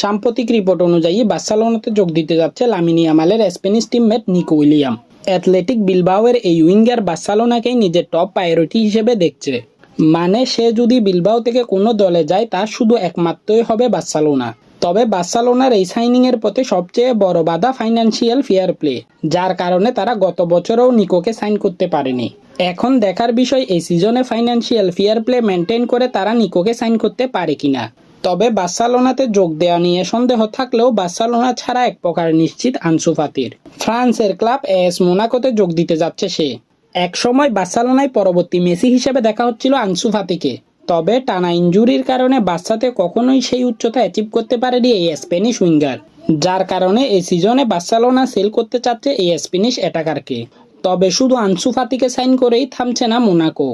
সাম্প্রতিক রিপোর্ট অনুযায়ী বার্সেলোনাতে যোগ দিতে যাচ্ছে Lamine আমালের Spanish teammate Nico William. Athletic বিলবাওয়ের এই উইঙ্গার বার্সেলোনাকেই নিজের টপ প্রায়োরিটি হিসেবে দেখছে। মানে সে যদি বিলবাও থেকে কোনো দলে যায়, তা শুধু একমাত্রই হবে বার্সেলোনা। তবে বার্সেলোনার এই সাইনিংয়ের পথে সবচেয়ে বড় বাধা ফাইন্যান্সিয়াল ফেয়ার প্লে যার কারণে তারা গত বছরেও নিকোকে সাইন করতে পারেনি। এখন দেখার বিষয়, এই সিজনে ফাইন্যান্সিয়াল ফেয়ার প্লে মেনটেন করে তারা নিকোকে সাইন করতে পারে কিনা। তবে বার্সেলোনাতে যোগ দেওয়া নিয়ে সন্দেহ থাকলেও বার্সেলোনা ছাড়া এক প্রকার নিশ্চিত আনসু ফাতির। ফ্রান্সের ক্লাব এস মোনাকোতে যোগ দিতে যাচ্ছে সে। এক সময় বার্সেলোনায় পরবর্তী মেসি হিসেবে দেখা হচ্ছিল আনসু ফাতিকে। তবে টানা ইঞ্জুরির কারণে বাচ্চাতে কখনোই সেই উচ্চতা অ্যাচিভ করতে পারেনি এই স্প্যানিশ উইঙ্গার। যার কারণে এই সিজনে বার্সেলোনা সেল করতে চাচ্ছে এই স্প্যানিশ অ্যাটাকারকে তবে শুধু আনসু ফাতিকে সাইন করেই থামছে না মোনাকো।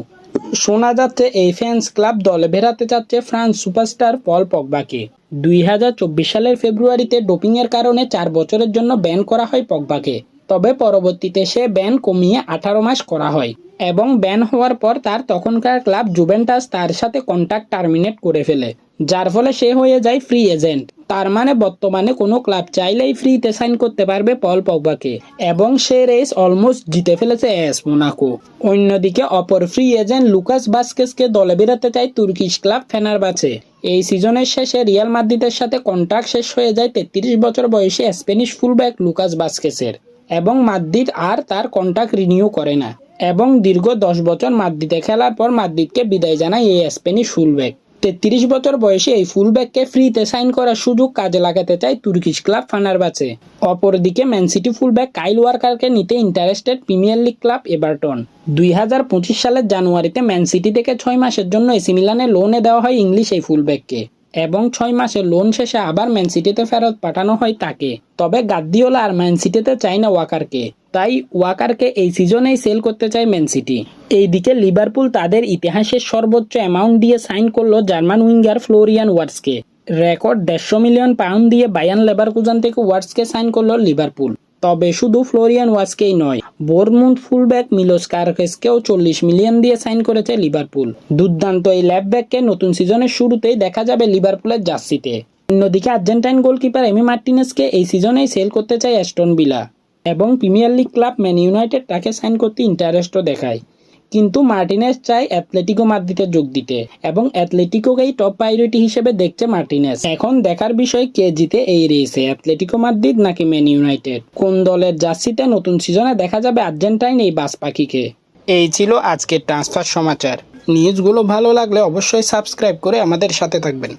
শোনা যাচ্ছে এই ফ্যান্স ক্লাব দলে ভেড়াতে চাচ্ছে ফ্রান্স সুপারস্টার পল পগবাকে। দুই হাজার চব্বিশ সালের ফেব্রুয়ারিতে ডোপিংয়ের কারণে চার বছরের জন্য ব্যান করা হয় পগবাকে। তবে পরবর্তীতে সে ব্যান কমিয়ে আঠারো মাস করা হয় এবং ব্যান হওয়ার পর তার তখনকার ক্লাব জুভেন্টাস তার সাথে কন্ট্যাক্ট টার্মিনেট করে ফেলে, যার ফলে সে হয়ে যায় ফ্রি এজেন্ট তার মানে বর্তমানে কোনো ক্লাব চাইলেই ফ্রিতে সাইন করতে পারবে পল পগবাকে। এবং সে রেস অলমোস্ট জিতে ফেলেছে এস মোনাকো অন্যদিকে অপর ফ্রি এজেন্ট লুকাস বাস্কেসকে দলে বেরোতে চায় তুর্কিশ ক্লাব ফেনার ফেনারবাচে। এই সিজনের শেষে রিয়াল মাদ্রিদের সাথে কন্ট্রাক্ট শেষ হয়ে যায় তেত্রিশ বছর বয়সী স্প্যানিশ ফুলব্যাক লুকাস বাস্কেসের এবং মাদ্রিদ আর তার কন্ট্রাক্ট রিনিউ করে না। এবং দীর্ঘ দশ বছর মাদ্রিদে খেলার পর মাদ্রিদকে বিদায় জানায় এই স্প্যানিশ ফুলব্যাক তেত্রিশ বছর বয়সে এই ফুলব্যাককে ফ্রিতে সাইন করার সুযোগ কাজে লাগাতে চায় তুর্কিশ ক্লাব ফানারবাচে। অপরদিকে ম্যানসিটি ফুলব্যাক কাইল ওয়ার্কারকে নিতে interested Premier League club Everton. দুই হাজার পঁচিশ সালের জানুয়ারিতে ম্যানসিটি থেকে ছয় মাসের জন্য এসি মিলানে লোনে দেওয়া হয় ইংলিশ এই ফুলব্যাককে এবং ছয় মাসের লোন শেষে আবার ম্যানসিটিতে ফেরত পাঠানো হয় তাকে। তবে গাদ্দিওলা আর ম্যানসিটিতে চায় না ওয়াকারকে তাই ওয়াকারকে এই সিজনেই সেল করতে চায় ম্যান সিটি। এইদিকে লিভারপুল তাদের ইতিহাসের সর্বোচ্চ অ্যামাউন্ট দিয়ে সাইন করল জার্মান উইঙ্গার ফ্লোরিয়ান ওয়ার্ডসকে রেকর্ড দেড়শো মিলিয়ন পাউন্ড দিয়ে বায়ান লেভারকুজান থেকে ওয়ার্ডসকে সাইন করল লিভারপুল। তবে শুধু ফ্লোরিয়ান ওয়াসকেই নয় বোরমুন্ড ফুলব্যাক মিলোস কার্কেসকেও চল্লিশ মিলিয়ন দিয়ে সাইন করেছে লিভারপুল। দুর্দান্ত এই ল্যাপব্যাককে নতুন সিজনের শুরুতেই দেখা যাবে লিভারপুলের জার্সিতে। অন্যদিকে আর্জেন্টাইন গোলকিপার এমি মার্টিনেসকে এই সিজনেই সেল করতে চায় অ্যাস্টন বিলা এবং Premier League club Man United তাকে সাইন করতে ইন্টারেস্টও দেখায়। কিন্তু মার্টিনেস চায় অ্যাথলেটিকো মাদ্রিদে যোগ দিতে এবং অ্যাথলেটিকোকেই টপ প্রায়োরিটি হিসেবে দেখছে মার্টিনেস। এখন দেখার বিষয় কে জিতে এই রেসে, অ্যাথলেটিকো মাদ্রিদ নাকি ম্যান ইউনাইটেড? কোন দলের জার্সিতে নতুন সিজনে দেখা যাবে আর্জেন্টাইন এই বাস পাখিকে এই ছিল আজকের ট্রান্সফার সমাচার। নিউজগুলো ভালো লাগলে অবশ্যই সাবস্ক্রাইব করে আমাদের সাথে থাকবেন।